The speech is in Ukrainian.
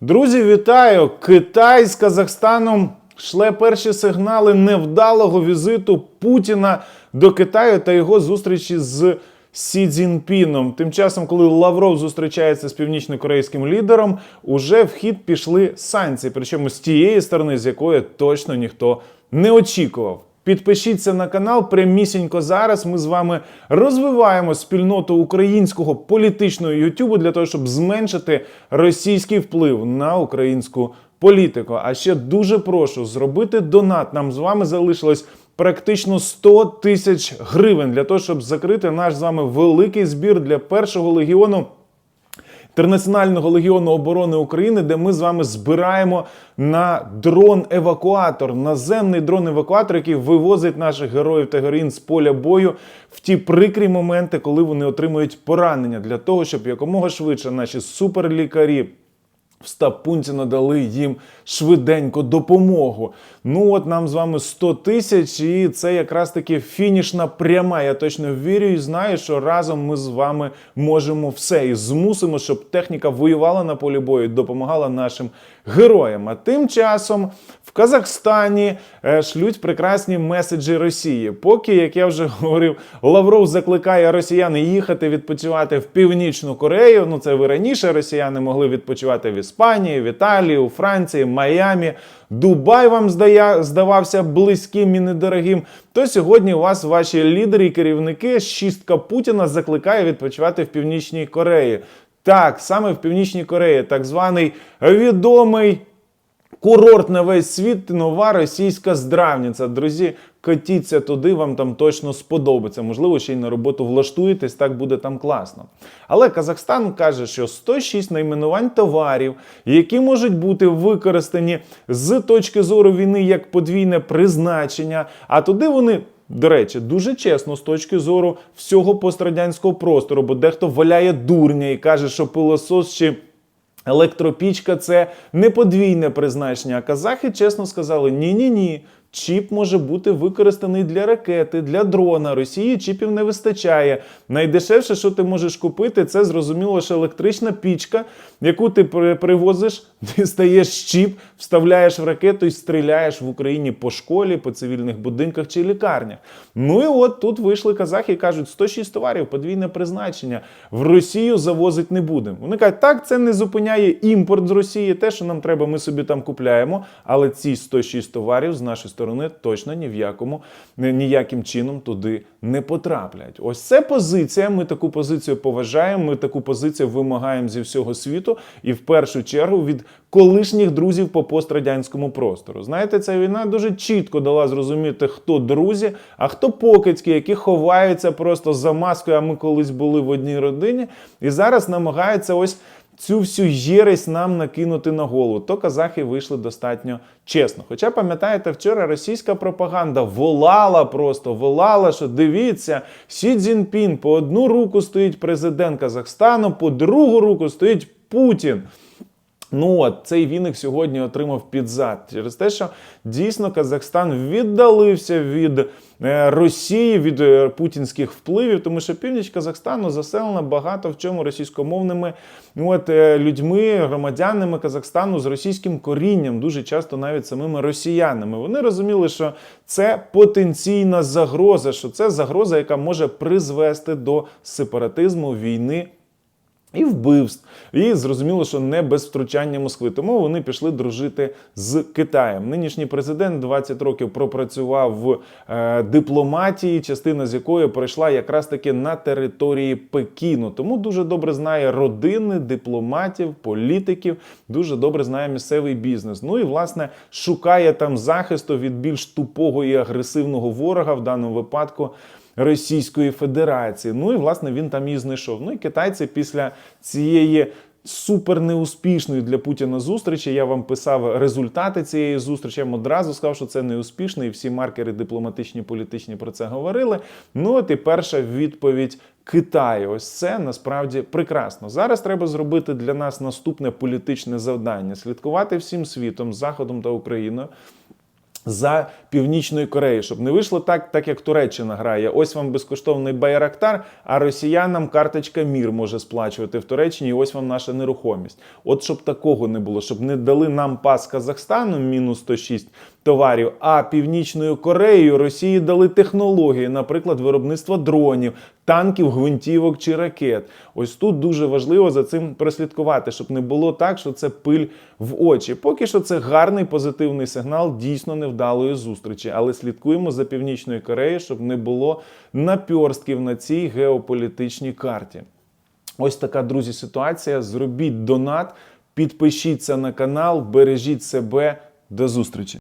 Друзі, вітаю! Китай з Казахстаном шле перші сигнали невдалого візиту Путіна до Китаю та його зустрічі з Сі Цзіньпіном. Тим часом, коли Лавров зустрічається з північно-корейським лідером, уже в хід пішли санкції, причому з тієї сторони, з якої точно ніхто не очікував. Підпишіться на канал прямісінько зараз. Ми з вами розвиваємо спільноту українського політичного Ютубу для того, щоб зменшити російський вплив на українську політику. А ще дуже прошу зробити донат. Нам з вами залишилось практично 100 тисяч гривень для того, щоб закрити наш з вами великий збір для першого легіону. Інтернаціонального легіону оборони України, де ми з вами збираємо на дрон-евакуатор, наземний дрон-евакуатор, який вивозить наших героїв та героїн з поля бою в ті прикрі моменти, коли вони отримують поранення, для того, щоб якомога швидше наші суперлікарі. В стаб-пункті надали їм швиденько допомогу. Ну от нам з вами 100 тисяч, і це якраз таки фінішна пряма. Я точно вірю і знаю, що разом ми з вами можемо все і змусимо, щоб техніка воювала на полі бою, і допомагала нашим героям. А тим часом в Казахстані е, шлють прекрасні меседжі Росії. Поки, як я вже говорив, Лавров закликає росіян їхати відпочивати в Північну Корею. Ну це ви раніше росіяни могли відпочивати в Іспанії, в Італії, у Франції, Майамі. Дубай вам здає, здавався близьким і недорогим. То сьогодні вас ваші лідери і керівники шістка Путіна закликає відпочивати в Північній Кореї. Так, саме в Північній Кореї, так званий відомий курорт на весь світ, нова російська здравниця. Друзі, котіться туди, вам там точно сподобається. Можливо, ще й на роботу влаштуєтесь, так буде там класно. Але Казахстан каже, що 106 найменувань товарів, які можуть бути використані з точки зору війни як подвійне призначення, а туди вони. До речі, дуже чесно з точки зору всього пострадянського простору, бо дехто валяє дурня і каже, що пилосос чи Електропічка це не подвійне призначення. А казахи чесно сказали: ні-ні ні. Чіп може бути використаний для ракети, для дрона. Росії чіпів не вистачає. Найдешевше, що ти можеш купити, це зрозуміло, що електрична пічка, яку ти при- привозиш, дістаєш чіп, вставляєш в ракету і стріляєш в Україні по школі, по цивільних будинках чи лікарнях. Ну і от тут вийшли казахи і кажуть: 106 товарів, подвійне призначення. В Росію завозить не будемо. Вони кажуть, так, це не зупиняє імпорт з Росії. Те, що нам треба, ми собі там купляємо. Але ці 106 товарів з нашої сторони точно ні в якому ніяким чином туди не потраплять. Ось це позиція. Ми таку позицію поважаємо. Ми таку позицію вимагаємо зі всього світу, і в першу чергу від колишніх друзів по пострадянському простору. Знаєте, ця війна дуже чітко дала зрозуміти, хто друзі, а хто покидьки, які ховаються просто за маскою. А ми колись були в одній родині, і зараз намагаються ось. Цю всю єресь нам накинути на голову, то казахи вийшли достатньо чесно. Хоча, пам'ятаєте, вчора російська пропаганда волала просто, волала, що дивіться, Сі Цзіньпін, по одну руку стоїть президент Казахстану, по другу руку стоїть Путін. Ну от цей віник сьогодні отримав підзад через те, що дійсно Казахстан віддалився від е, Росії, від е, путінських впливів, тому що північ Казахстану заселена багато в чому російськомовними от, е, людьми, громадянами Казахстану з російським корінням, дуже часто навіть самими росіянами. Вони розуміли, що це потенційна загроза, що це загроза, яка може призвести до сепаратизму війни і вбивств. І зрозуміло, що не без втручання Москви. Тому вони пішли дружити з Китаєм. Нинішній президент 20 років пропрацював в е, дипломатії, частина з якої пройшла якраз таки на території Пекіну. Тому дуже добре знає родини, дипломатів, політиків, дуже добре знає місцевий бізнес. Ну і власне шукає там захисту від більш тупого і агресивного ворога в даному випадку. Російської Федерації. Ну і власне він там її знайшов. Ну і китайці після цієї. Супер неуспішної для Путіна зустрічі. Я вам писав результати цієї зустрічі. Я вам одразу сказав, що це неуспішно, і всі маркери дипломатичні, політичні про це говорили. Ну от і перша відповідь Китаю. Ось це насправді прекрасно. Зараз треба зробити для нас наступне політичне завдання: слідкувати всім світом, Заходом та Україною за Північною Кореєю, щоб не вийшло так, так як Туреччина грає. Ось вам безкоштовний Байрактар, а росіянам карточка Мір може сплачувати в Туреччині. І ось вам наша нерухомість. От щоб такого не було, щоб не дали нам пас Казахстану мінус 106 товарів, а Північною Кореєю Росії дали технології, наприклад, виробництво дронів, танків, гвинтівок чи ракет. Ось тут дуже важливо за цим прослідкувати, щоб не було так, що це пиль в очі. Поки що це гарний позитивний сигнал дійсно невдалої зустрічі, але слідкуємо за Північною Кореєю, щоб не було напьорстків на цій геополітичній карті. Ось така, друзі, ситуація. Зробіть донат, підпишіться на канал, бережіть себе. До зустрічі!